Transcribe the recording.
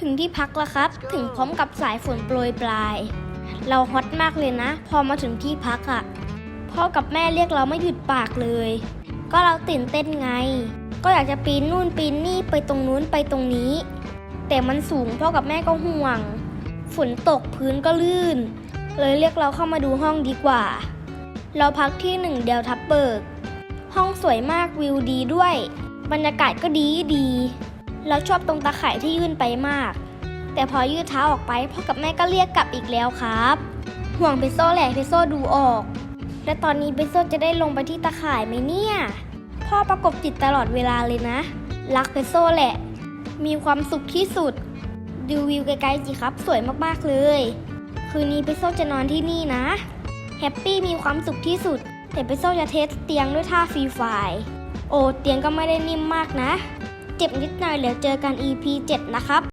ถึงที่พักแล้วครับ ถึงพร้อมกับสายฝนโปรยปลาย เราฮอตมากเลยนะ พอมาถึงที่พักอะ่ะ พ่อกับแม่เรียกเราไม่หยุดปากเลย ก็เราตื่นเต้นไง ก็อยากจะปีนนู่นปีนนี่ไปตรงนู้นไปตรงนี้ แต่มันสูงพ่อกับแม่ก็ห่วง ฝนตกพื้นก็ลื่น เลยเรียกเราเข้ามาดูห้องดีกว่า เราพักที่หนึ่งเดียวทับเบิก ห้องสวยมากวิวดีด้วย บรรยากาศก็ดีดี เราชอบตรงตาข่ายที่ยื่นไปมาก แต่พอยืดเท้าออกไปพ่อกับแม่ก็เรียกกลับอีกแล้วครับ ห่วงเพโซแหละเพโซดูออก และตอนนี้เพโซจะได้ลงไปที่ตาข่ายไหมเนี่ย พ่อประกบจิตตลอดเวลาเลยนะ รักเพโซแหละ มีความสุขที่สุด ดูวิวไกลๆสิครับ สวยมากๆเลย คืนนี้เพโซจะนอนที่นี่นะแฮปปี้มีความสุขที่สุด แต่เพโซจะเทสเตียงด้วยท่าฟรีไฟโอ้เตียงก็ไม่ได้นิ่มมากนะ เจ็บนิดหน่อยเดี๋ยวเจอกัน EP 7 นะครับ